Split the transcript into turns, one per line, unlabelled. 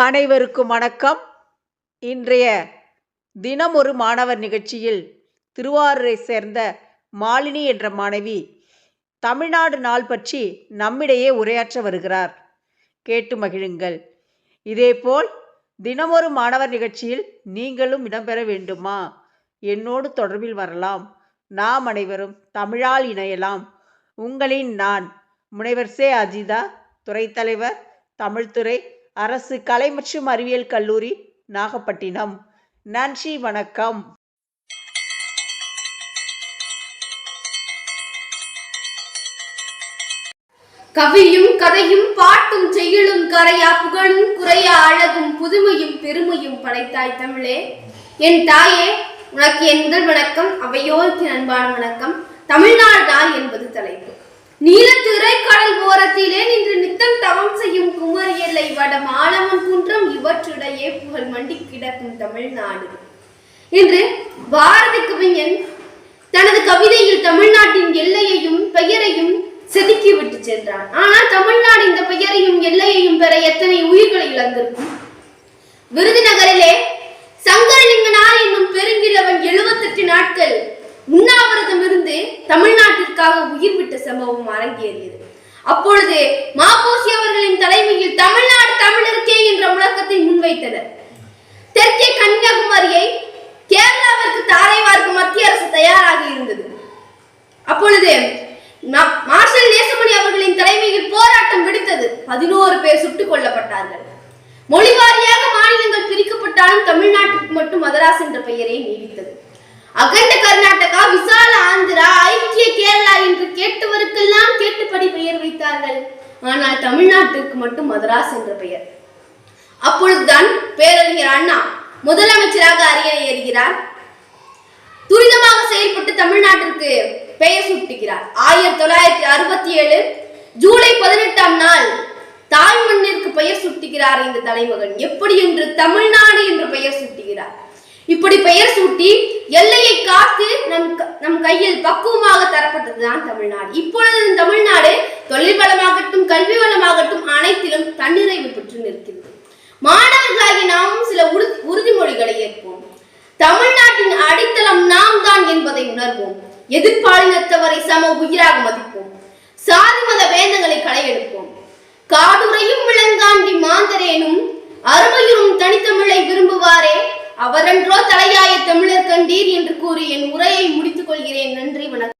அனைவருக்கும் வணக்கம். இன்றைய தினம் ஒரு மாணவர் நிகழ்ச்சியில் திருவாரூரை சேர்ந்த மாலினி என்ற மாணவி தமிழ்நாடு நாள் பற்றி நம்மிடையே உரையாற்ற வருகிறார். கேட்டு மகிழுங்கள். இதேபோல் தினமொரு மாணவர் நிகழ்ச்சியில் நீங்களும் இடம்பெற வேண்டுமா? என்னோடு தொடர்பில் வரலாம். நாம் அனைவரும் தமிழால் இணையலாம். உங்களின் நான் முனைவர் சே அஜிதா துறைத்தலைவர் தமிழ்துறை அரசு கலை மற்றும் அறிவியல் கல்லூரி நாகப்பட்டினம். நன்றி வணக்கம்.
கவியும் கதையும் பாட்டும் செய்யுளும் கரையா புகழும் குறையா அழகும் புதுமையும் பெருமையும் படைத்தாய் தமிழே. என் தாயே உனக்கு என் முதல் வணக்கம். அவையோருக்கு அன்பான வணக்கம். தமிழ்நாடு நாள் என்பது தலைப்பு. நீலத்திரை ஓரத்திலே நின்று நித்தம் தவம் செய்யும் குமர் எல்லை வடம் ஆலமன் குன்றம் இவற்றிடையே புகழ் மண்டி கிடக்கும் தமிழ்நாடு. இன்று பாரதி கவிஞன் தனது கவிதையில் தமிழ்நாட்டின் எல்லையையும் பெயரையும் செதுக்கி விட்டு சென்றான். ஆனால் தமிழ்நாடு இந்த பெயரையும் எல்லையையும் பெற எத்தனை உயிர்களை இழந்திருக்கும்? விருதுநகரிலே சங்கரலிங்கனார் என்னும் பெருங்கிழவன் எழுபத்தெட்டு நாட்கள் உண்ணாவிரதம் இருந்து தமிழ்நாட்டிற்காக உயிர் விட்ட சம்பவம் அரங்கேறியது. அப்பொழுது மாப்போசி அவர்களின் தலைமையில் தமிழ்நாடு தமிழருக்கே என்ற முழக்கத்தை முன்வைத்தனர். தெற்கே கன்னியாகுமரியை கேரளாவிற்கு தாரை வார்க்கும் மத்திய அரசு தயாராக இருந்தது. அப்பொழுது மார்ஷல் நேசமணி அவர்களின் தலைமையில் போராட்டம் வெடித்தது. பதினோரு பேர் சுட்டுக் கொல்லப்பட்டார்கள். மொழி வாரியாக மாநிலங்கள் பிரிக்கப்பட்டாலும் தமிழ்நாட்டுக்கு மட்டும் மதராஸ் என்ற பெயரே நீடித்தது. அகண்ட கர்நாடகா விசால ஆந்திரா பெயர் ஆனால் தமிழ்நாட்டிற்கு மட்டும் மதராஸ் என்ற பெயர். அப்பொழுதுதான் பேரறிஞர் அண்ணா முதலமைச்சராக அரியணை ஏறுகிறார். துரிதமாக செயல்பட்டு தமிழ்நாட்டிற்கு பெயர் சூட்டுகிறார். ஆயிரத்தி தொள்ளாயிரத்தி அறுபத்தி ஏழு ஜூலை பதினெட்டாம் நாள் தாய் மண்ணிற்கு பெயர் சூட்டுகிறார் இந்த தலைமகன். எப்படி என்று தமிழ்நாடு என்று பெயர் சூட்டுகிறார். இப்படி பெயர் சூட்டி எல்லையை காத்து நம் க- நம் கையில் பக்குவமாக தரப்பட்டதுதான் தமிழ்நாடு. இப்பொழுது தமிழ்நாடு தொழில் வளமாகட்டும் கல்வி வளமாகட்டும் அனைத்திலும் தன்னிறைவு பெற்று நிற்கிறது மாணவர்களாகி நாமும் சில உறுதிமொழிகளை ஏற்போம். தமிழ்நாட்டின் அடித்தளம் நாம் தான் என்பதை உணர்வோம். எதிர்ப்பாளினத்தவரை சம உயிராக மதிப்போம். சாதி மத வேந்தங்களை களையெடுப்போம். காடுரையும் விளங்காண்டி மாந்தரேனும் அருமையுறும் தனித்தமிழை விரும்புவாரே அவரன்றோ தலையாய தமிழர் கண்டீர் என்று கூறி என் உரையை முடித்துக் கொள்கிறேன். நன்றி வணக்கம்.